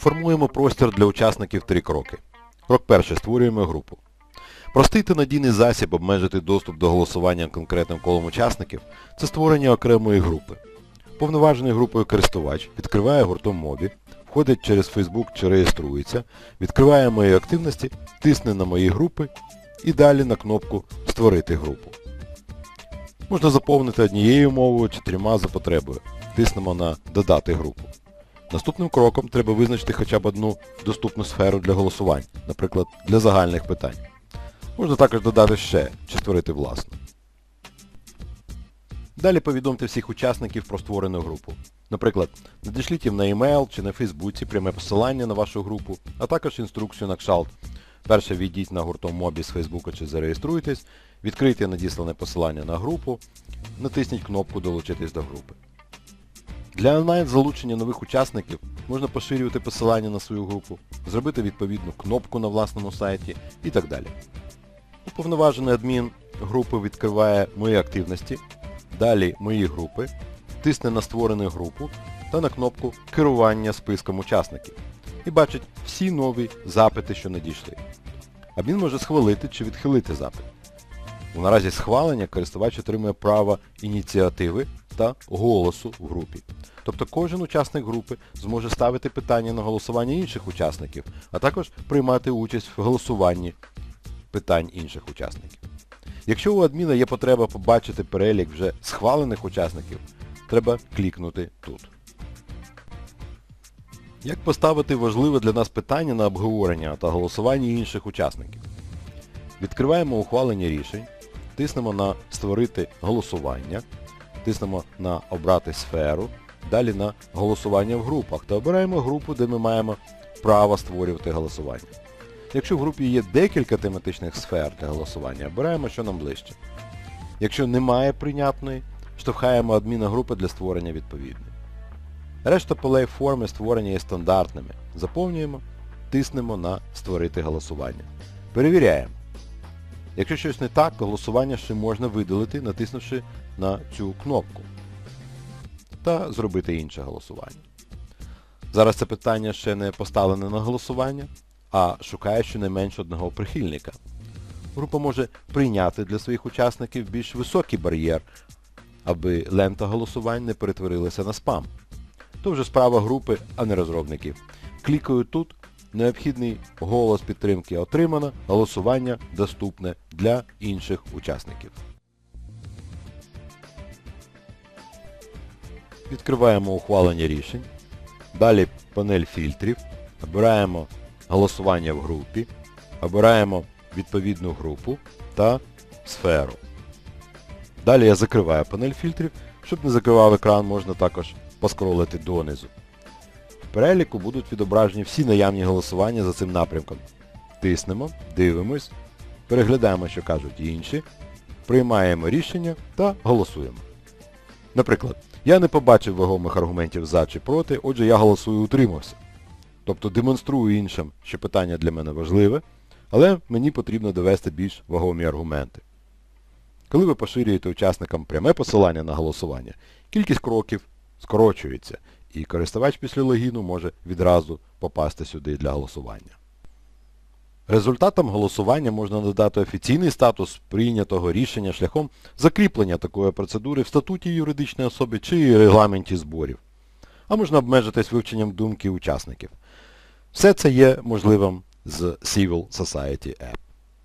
Формуємо простір для учасників три кроки. Крок перший. Створюємо групу. Простий та надійний засіб обмежити доступ до голосування конкретним колом учасників – це створення окремої групи. Повноважений групою користувач відкриває гуртом мобі, входить через Facebook чи реєструється, відкриває мої активності, тисне на мої групи і далі на кнопку Створити групу. Можна заповнити однією мовою чи трьома за потребою. Тиснемо на Додати групу. Наступним кроком треба визначити хоча б одну доступну сферу для голосувань, наприклад, для загальних питань. Можна також додати ще чи створити власну. Далі повідомте всіх учасників про створену групу. Наприклад, надішліть їм на e-mail чи на Фейсбуці пряме посилання на вашу групу, а також інструкцію на кшалт. Перше війдіть на гуртом мобі з Фейсбука чи зареєструйтесь, відкрийте надіслане посилання на групу, натисніть кнопку Долучитись до групи. Для онлайн-залучення нових учасників можна поширювати посилання на свою групу, зробити відповідну кнопку на власному сайті і так далі. Уповноважений адмін групи відкриває мої активності, далі мої групи, тисне на створену групу та на кнопку керування списком учасників і бачить всі нові запити, що надійшли. Адмін може схвалити чи відхилити запит. У наразі схвалення користувач отримує право ініціативи та голосу в групі. Тобто кожен учасник групи зможе ставити питання на голосування інших учасників, а також приймати участь в голосуванні питань інших учасників. Якщо у адміна є потреба побачити перелік вже схвалених учасників, треба клікнути тут. Як поставити важливе для нас питання на обговорення та голосування інших учасників? Відкриваємо ухвалення рішень, тиснемо на Створити голосування, тиснемо на Обрати сферу, далі на Голосування в групах та обираємо групу, де ми маємо право створювати голосування. Якщо в групі є декілька тематичних сфер для голосування, обираємо, що нам ближче. Якщо немає прийнятної, штовхаємо адміна групи для створення відповідної. Решта полей форми створення є стандартними. Заповнюємо, тиснемо на Створити голосування. Перевіряємо. Якщо щось не так, голосування ще можна видалити, натиснувши на цю кнопку. Та зробити інше голосування. Зараз це питання ще не поставлене на голосування, а шукає щонайменше одного прихильника. Група може прийняти для своїх учасників більш високий бар'єр, аби лента голосувань не перетворилася на спам. То вже справа групи, а не розробників. Клікаю тут, необхідний голос підтримки отримано, голосування доступне для інших учасників. Відкриваємо ухвалення рішень. Далі панель фільтрів. Обираємо голосування в групі. Обираємо відповідну групу та сферу. Далі я закриваю панель фільтрів. Щоб не закривав екран, можна також поскролити донизу. В переліку будуть відображені всі наявні голосування за цим напрямком. Тиснемо, дивимось, переглядаємо, що кажуть інші, приймаємо рішення та голосуємо. Наприклад, я не побачив вагомих аргументів за чи проти, отже я голосую утримався. Тобто демонструю іншим, що питання для мене важливе, але мені потрібно довести більш вагомі аргументи. Коли ви поширюєте учасникам пряме посилання на голосування, кількість кроків скорочується, і користувач після логіну може відразу попасти сюди для голосування. Результатом голосування можна надати офіційний статус прийнятого рішення шляхом закріплення такої процедури в статуті юридичної особи чи регламенті зборів. А можна обмежитись вивченням думки учасників. Все це є можливим з Civil Society App.